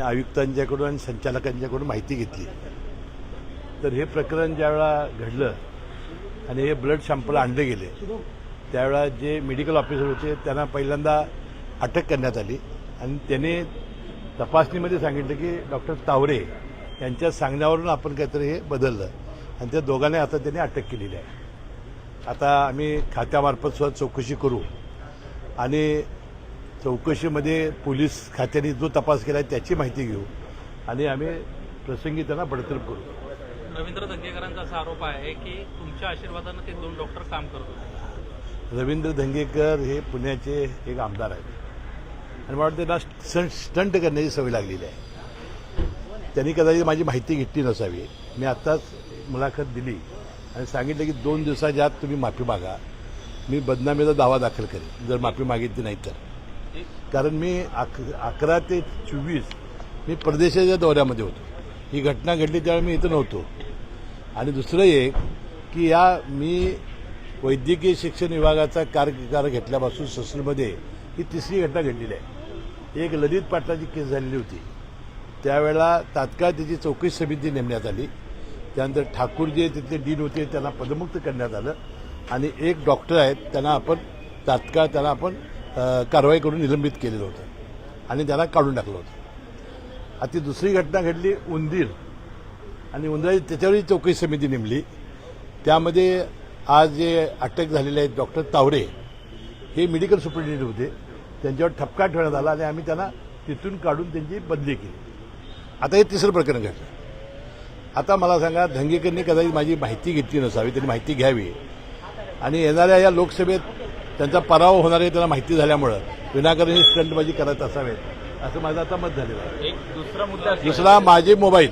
आयुक्तांच्याकडून आणि संचालकांच्याकडून माहिती घेतली. तर हे प्रकरण ज्यावेळा घडलं आणि हे ब्लड सॅम्पल आणले गेले त्यावेळा जे मेडिकल ऑफिसर होते त्यांना पहिल्यांदा अटक करण्यात आली आणि त्याने तपासणीमध्ये सांगितलं की डॉक्टर तावरे यांच्या सांगण्यावरून आपण काहीतरी हे बदललं आणि त्या दोघांनी आता त्यांनी अटक केलेली आहे. आता आम्ही खात्यामार्फत सुद्धा चौकशी करू आणि चौकशीमध्ये पोलीस खात्याने जो तपास केला आहे त्याची माहिती घेऊ. आणि आम्ही प्रसंगी त्यांना बडतर्फ करू. रवींद्र दंगेकरांचा असा आरोप आहे की तुमच्या आशीर्वादानं ते दोन डॉक्टर काम करत होते. रवींद्र धंगेकर हे पुण्याचे एक आमदार आहेत. आणि मला वाटतं त्यांना स्टंट स्टंट करण्याची सवय लागलेली आहे. त्यांनी कदाचित माझी माहिती घेतली नसावी. मी आत्ताच मुलाखत दिली आणि सांगितलं की दोन दिवसाच्या आत तुम्ही माफी मागा. मी बदनामीचा दावा दाखल करेन. जर माफी मागितली नाही तर. कारण मी अक अकरा ते चोवीस मी परदेशाच्या दौऱ्यामध्ये होतो. ही घटना घडली त्यावेळी मी इथं नव्हतो. आणि दुसरं एक की या मी वैद्यकीय शिक्षण विभागाचा कार्यकार घेतल्यापासून ससूरमध्ये ही तिसरी घटना घडलेली आहे. एक ललित पाटलाची केस झालेली होती. त्यावेळेला तात्काळ त्याची चौकशी समिती नेमण्यात आली. त्यानंतर ठाकूर जे तिथले डीन होते त्यांना पदमुक्त करण्यात आलं. आणि एक डॉक्टर आहेत त्यांना आपण तात्काळ त्यांना आपण कारवाई करून निलंबित केलेलं होतं. आणि त्यांना काढून टाकलं होतं. आता ती दुसरी घटना घडली उंदीर. आणि उंदराची त्याच्यावरही चौकशी समिती नेमली. त्यामध्ये आज जे अटक झालेले आहेत डॉक्टर तावरे हे मेडिकल सुपरिटेंडेंट होते. त्यांच्यावर ठपका ठेवण्यात आला आणि आम्ही त्यांना तिथून काढून त्यांची बदली केली. आता हे तिसरं प्रकरण घडलं. आता मला सांगा धंगेकरनी कदाचित माझी माहिती घेतली नसावी त्यांनी माहिती घ्यावी. आणि येणाऱ्या या लोकसभेत त्यांचा पराभव होणार आहे त्यांना माहिती झाल्यामुळं विनाकारण ही स्टंटबाजी करत असावेत. असं माझं आता मत झालेलं आहे. एक दुसरा मुद्दा दुसरा माझे मोबाईल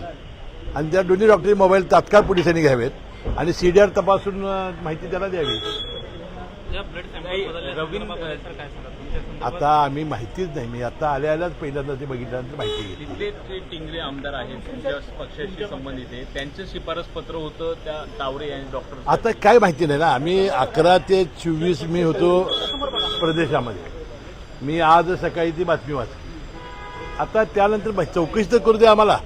आणि त्या दोन्ही डॉक्टरी मोबाईल तात्काळ पोलिसांनी घ्यावेत आणि सीडीआर तपासून अं, माहिती त्याला द्यावी. आता आम्ही माहितीच नाही. मी आता आल्या आल्याच पहिल्यांदा ते बघितल्यानंतर माहिती घेतली. तिथले जे टिंगरे आमदार आहेत तुमच्या पक्षाशी संबंधित आहे त्यांचं शिफारस पत्र होतं त्या तावरे यांनी डॉक्टर आता काय माहिती नाही ना. आम्ही अकरा ते चोवीस मी होतो प्रदेशामध्ये. मी आज सकाळी ती बातमी वाचली. आता त्यानंतर चौकशी तर करू दे आम्हाला.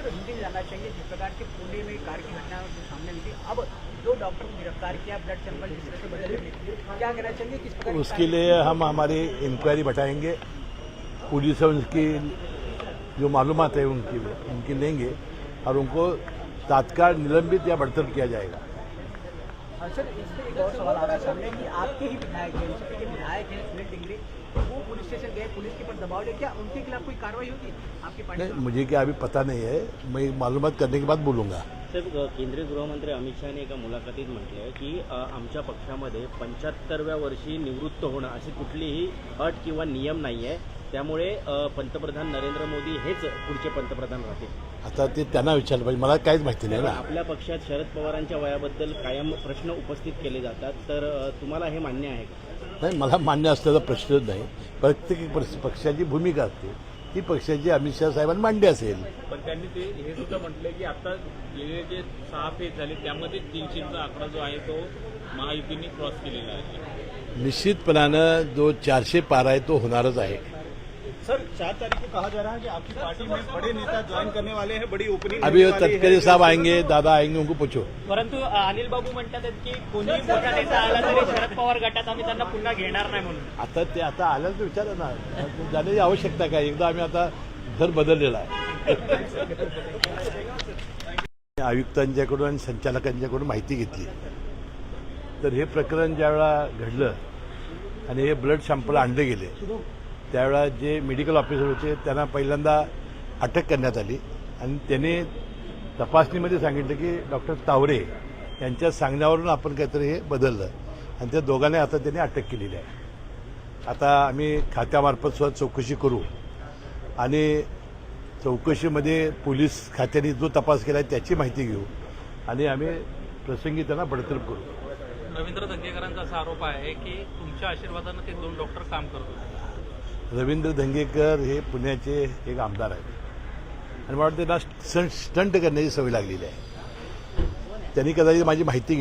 सर हिंदी में जानना चाहिए। जिस प्रकार के पुणे में कार की घटना जो सामने आई थी अब जो डॉक्टर को गिरफ़्तार किया ब्लड सैंपल जिस तरह से बदले क्या कहना चाहिए किस प्रकार उसके लिए हम हमारी इंक्वायरी बताएँगे। पुलिस उनकी जो मालूम है उनकी उनकी लेंगे और उनको तात्काल निलंबित या बढ़तर किया जाएगा। सर इसमें एक और सवाल आ रहा है सामने कि आपके ही विधायक हैं एनसीपी के विधायक हैं सुनील टिंगरे वो पुलिस स्टेशन गए पुलिस के ऊपर दबाव ले क्या उनके खिलाफ कोई कार्रवाई होगी आपकी पार्टी नहीं मुझे क्या अभी पता नहीं है मैं मालूमात करने के बाद बोलूंगा। साहेब केंद्रीय गृहमंत्री अमित शहाने एका मुलाखतीत म्हटले आहे की आमच्या पक्षामध्ये पंच्याहत्तरव्या वर्षी निवृत्त होणं अशी कुठलीही अट किंवा नियम नाही आहे त्यामुळे पंतप्रधान नरेंद्र मोदी हेच पुढचे पंतप्रधान राहतील. आता ते त्यांना विचारलं पाहिजे. मला काहीच माहिती नाही ना. आपल्या पक्षात शरद पवारांच्या वयाबद्दल कायम प्रश्न उपस्थित केले जातात. तर तुम्हाला हे मान्य आहे का? नाही मला मान्य असल्याचा प्रश्नच नाही. प्रत्येक पक्ष- पक्षाची भूमिका असते. ती पक्षाची अमित शहा साहेबांनी मांडली असेल. पण त्यांनी ते हे सुद्धा म्हटलंय की आता गेले जे सहा फेज झाले त्यामध्ये तीनशेचा आकडा जो आहे तो महायुतीने क्रॉस केलेला आहे. निश्चितपणानं जो चारशे पार आहे तो होणारच आहे. सर चार तारीख को कहा जा रहा है कि आपकी पार्टी में बड़े नेता ज्वाइन करने वाले हैं बड़ी ओपनिंग अभी तटकरे। साहब आएंगे दादा आएंगे उनको पूछो। परंतु अनिल बाबू म्हणतात की कोणी मोठा नेता आला तरी शरद पवार गटात आम्ही त्यांना पुन्हा घेणार नाही म्हणून. आता ते आता आल्याच तर विचारा ना. जाण्याची आवश्यकता काय? एकदा आम्ही आता घर बदललेला आहे. आयुक्तांच्याकडून आणि संचालकांच्याकडून माहिती घेतली. तर हे प्रकरण ज्यावेळा घडलं आणि हे ब्लड सॅम्पल आणले गेले त्यावेळा जे मेडिकल ऑफिसर होते त्यांना पहिल्यांदा अटक करण्यात आली. आणि त्याने तपासणीमध्ये सांगितलं की डॉक्टर तावरे यांच्या सांगण्यावरून आपण काहीतरी हे बदललं. आणि त्या दोघांनी आता त्यांनी अटक केलेली आहे. आता आम्ही खात्यामार्फत सुद्धा चौकशी करू. आणि चौकशीमध्ये पोलीस खात्याने जो तपास केला आहे त्याची माहिती घेऊ. आणि आम्ही प्रसंगी त्यांना बडतर्फ करू. रवींद्र दंगेकरांचा असा आरोप आहे की तुमच्या आशीर्वादानं ते दोन डॉक्टर काम करत होते. रवींद्र धंगेकर हे पुण्याचे एक आमदार आहेत. आणि मला वाटतं त्यांना स्टंट स्टंट करण्याची सवय लागलेली आहे. त्यांनी कदाचित माझी माहिती घेतली